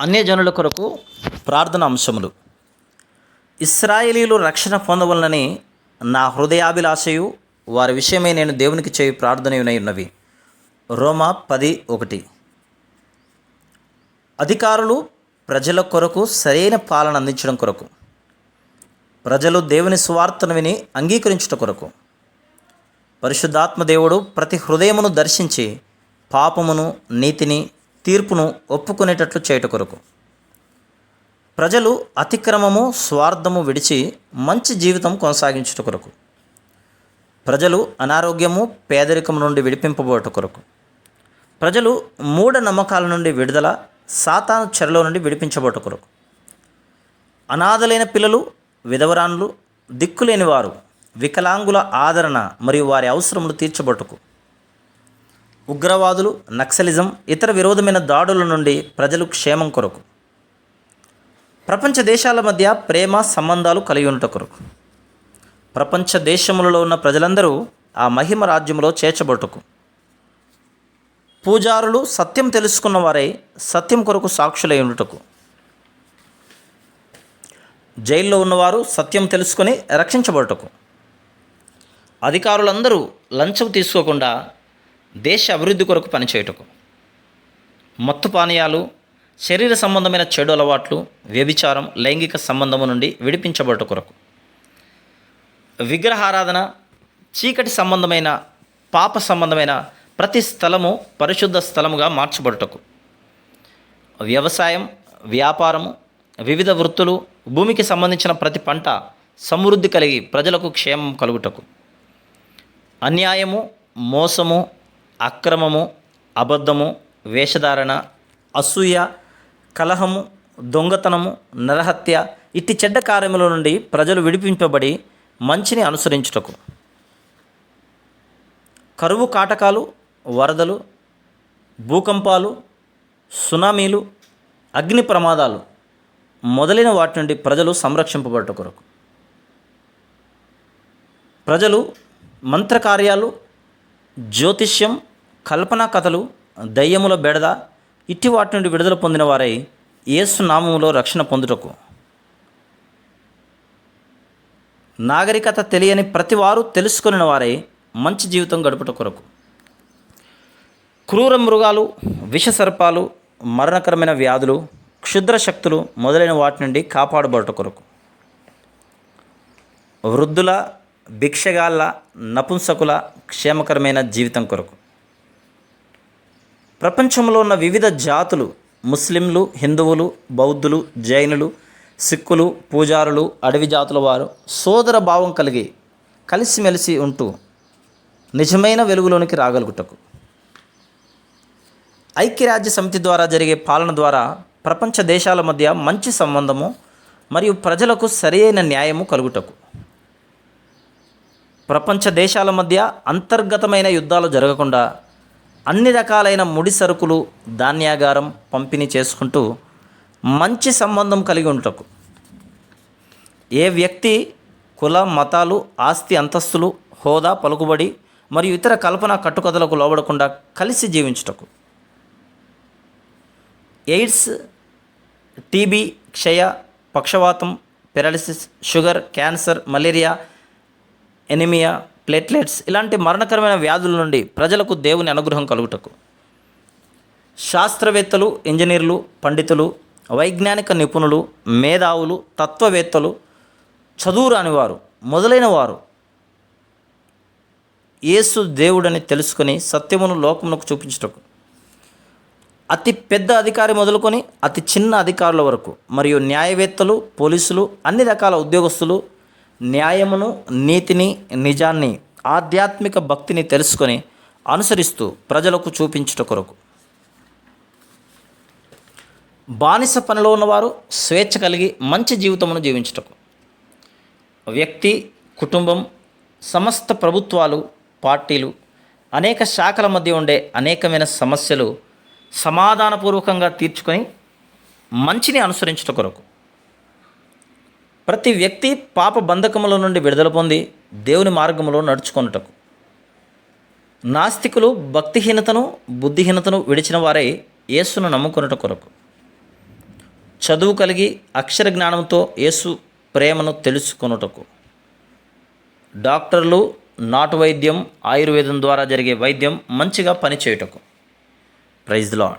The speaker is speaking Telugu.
అన్యజనుల కొరకు ప్రార్థన అంశములు. ఇస్రాయేలీలు రక్షణ పొందవలనని నా హృదయాభిలాషయు వారి విషయమై నేను దేవునికి చేయు ప్రార్థనయునై ఉన్నవి. రోమా పది ఒకటి. అధికారులు ప్రజల కొరకు సరైన పాలన అందించడం కొరకు ప్రజలు దేవుని స్వార్థను విని అంగీకరించుట కొరకు పరిశుద్ధాత్మ దేవుడు ప్రతి హృదయమును దర్శించి పాపమును నీతిని తీర్పును ఒప్పుకునేటట్లు చేయుట కొరకు. ప్రజలు అతిక్రమము స్వార్థము విడిచి మంచి జీవితం కొనసాగించుట కొరకు. ప్రజలు అనారోగ్యము పేదరికము నుండి విడిపింపబోట కొరకు. ప్రజలు మూఢ నమ్మకాల నుండి విడుదల సాతాను చెరలో నుండి విడిపించబోట కొరకు. అనాథలైన పిల్లలు విధవరాన్లు దిక్కులేని వారు వికలాంగుల ఆదరణ మరియు వారి అవసరములు తీర్చబట్టుకు ఉగ్రవాదులు నక్సలిజం ఇతర విరోధమైన దాడుల నుండి ప్రజలు క్షేమం కొరకు. ప్రపంచ దేశాల మధ్య ప్రేమ సంబంధాలు కలిగి ఉండట కొరకు. ప్రపంచ దేశములలో ఉన్న ప్రజలందరూ ఆ మహిమ రాజ్యములో చేర్చబొట్టుకు పూజారులు సత్యం తెలుసుకున్న వారై సత్యం కొరకు సాక్షులై ఉండుటకు. జైల్లో ఉన్నవారు సత్యం తెలుసుకొని రక్షించబడుటకు. అధికారులందరూ లంచం తీసుకోకుండా దేశ అభివృద్ధి కొరకు పనిచేయుటకు. మత్తు పానీయాలు శరీర సంబంధమైన చెడు అలవాట్లు వ్యభిచారం లైంగిక సంబంధము నుండి విడిపించబడట కొరకు. విగ్రహారాధన చీకటి సంబంధమైన పాప సంబంధమైన ప్రతి స్థలము పరిశుద్ధ స్థలముగా మార్చబడుటకు. వ్యవసాయం వ్యాపారము వివిధ వృత్తులు భూమికి సంబంధించిన ప్రతి పంట సమృద్ధి కలిగి ప్రజలకు క్షేమం కలుగుటకు. అన్యాయము మోసము అక్రమము అబద్ధము వేషధారణ అసూయ కలహము దొంగతనము నరహత్య ఇట్టి చెడ్డ కార్యముల నుండి ప్రజలు విడిపింపబడి మంచిని అనుసరించుటకు. కరువు కాటకాలు వరదలు భూకంపాలు సునామీలు అగ్ని ప్రమాదాలు మొదలైన వాటి నుండి ప్రజలు సంరక్షింపబడట కొరకు. ప్రజలు మంత్రకార్యాలు జ్యోతిష్యం కల్పనా కథలు దయ్యముల బెడద ఇట్టి వాటి నుండి విడుదల పొందిన వారై యేసు నామములో రక్షణ పొందుటకు. నాగరికత తెలియని ప్రతి వారు వారై మంచి జీవితం గడుపుట కొరకు. క్రూర మృగాలు విషసర్పాలు మరణకరమైన వ్యాధులు క్షుద్ర శక్తులు మొదలైన వాటి నుండి కాపాడబడట కొరకు. వృద్ధుల భిక్షగాళ్ళ నపుంసకుల క్షేమకరమైన జీవితం కొరకు. ప్రపంచంలో ఉన్న వివిధ జాతులు ముస్లింలు హిందువులు బౌద్ధులు జైనులు సిక్కులు పూజారులు అడవి జాతుల వారు సోదర భావం కలిగి కలిసిమెలిసి ఉంటూ నిజమైన వెలుగులోనికి రాగలుగుటకు. ఐక్యరాజ్య సమితి ద్వారా జరిగే పాలన ద్వారా ప్రపంచ దేశాల మధ్య మంచి సంబంధము మరియు ప్రజలకు సరియైన న్యాయము కలుగుటకు. ప్రపంచ దేశాల మధ్య అంతర్గతమైన యుద్ధాలు జరగకుండా అన్ని రకాలైన ముడి సరుకులు ధాన్యాగారం పంపిణీ చేసుకుంటూ మంచి సంబంధం కలిగి ఉంటకు. ఏ వ్యక్తి కుల మతాలు ఆస్తి అంతస్తులు హోదా పలుకుబడి మరియు ఇతర కల్పన కట్టుకథలకు లోబడకుండా కలిసి జీవించుటకు. ఎయిడ్స్ టీబీ క్షయ పక్షవాతం paralysis sugar cancer malaria anaemia platelets ఇలాంటి మరణకరమైన వ్యాధుల నుండి ప్రజలకు దేవుని అనుగ్రహం కలుగుటకు. శాస్త్రవేత్తలు ఇంజనీర్లు పండితులు వైజ్ఞానిక నిపుణులు మేధావులు తత్వవేత్తలు చదువు రానివారు మొదలైన వారు యేసు దేవుడని తెలుసుకొని సత్యమును లోకమునకు చూపించుటకు. అతి పెద్ద అధికారి మొదలుకొని అతి చిన్న అధికారుల వరకు మరియు న్యాయవేత్తలు పోలీసులు అన్ని రకాల ఉద్యోగస్తులు న్యాయమును నీతిని నిజాన్ని ఆధ్యాత్మిక భక్తిని తెలుసుకొని అనుసరిస్తూ ప్రజలకు చూపించుట కొరకు. బానిస పనిలో ఉన్నవారు స్వేచ్ఛ కలిగి మంచి జీవితమును జీవించుటకు. వ్యక్తి కుటుంబం సమస్త ప్రభుత్వాలు పార్టీలు అనేక శాఖల మధ్య ఉండే అనేకమైన సమస్యలు సమాధానపూర్వకంగా తీర్చుకొని మంచిని అనుసరించుట కొరకు. ప్రతి వ్యక్తి పాప బంధకముల నుండి విడుదల పొంది దేవుని మార్గంలో నడుచుకొనుటకు. నాస్తికులు భక్తిహీనతను బుద్ధిహీనతను విడిచిన వారై యేసును నమ్ముకొనుట కొరకు. చదువు కలిగి అక్షర జ్ఞానంతో యేసు ప్రేమను తెలుసుకొనుటకు. డాక్టర్లు నాటు వైద్యం ఆయుర్వేదం ద్వారా జరిగే వైద్యం మంచిగా పనిచేయుటకు. Praise lord